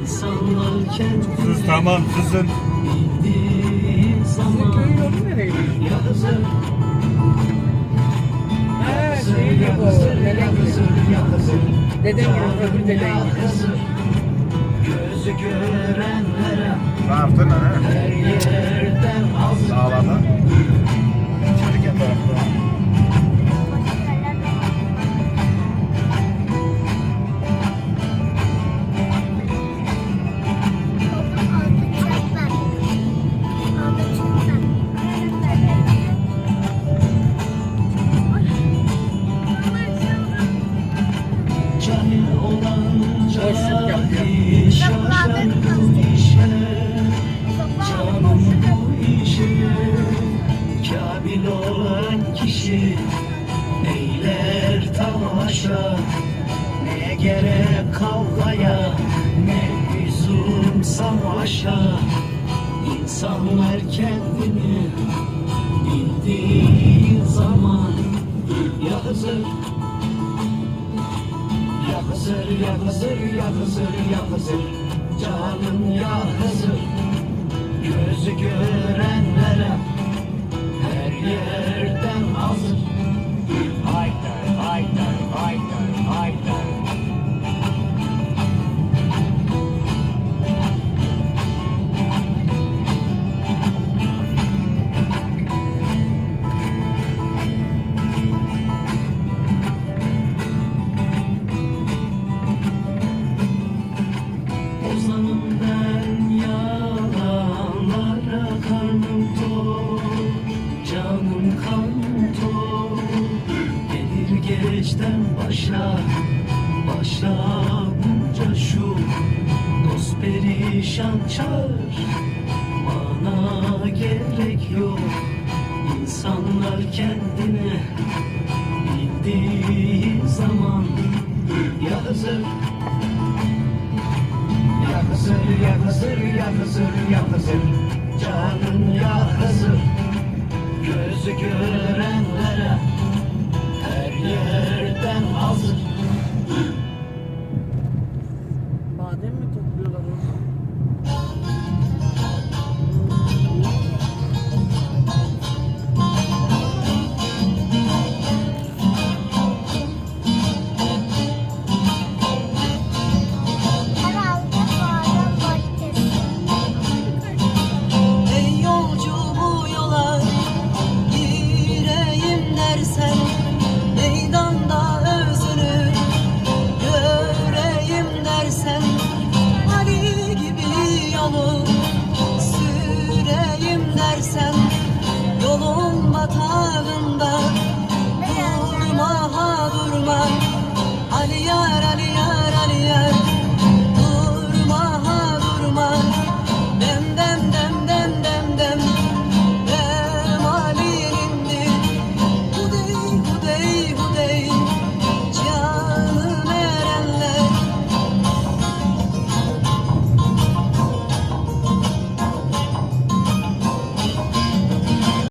İnsanlar kendi Sus tamam susun. Sizin zaman köyün yolu nereydi? Ha şey gibi o. Deden gibi. yazır Deden gibi öbür deden gibi. Yazır Gözü görenlere Ne yaptın ha? Kişi Eyler tamaşa Ne gerek kavgaya Ne lüzum savaşa. İnsanlar kendini Bildiği zaman Ya Hızır ya Hızır, ya Hızır, ya Hızır, ya Hızır Canım ya Hızır. Gözü görenlere Gelir geçten başla Başla bunca şu. Dost perişan çağır Bana gerek yok. İnsanlar kendine Bildiği zaman Ya Hızır ya Hızır, ya Hızır, ya Hızır, ya Hızır Canım ya Hızır Gözü yer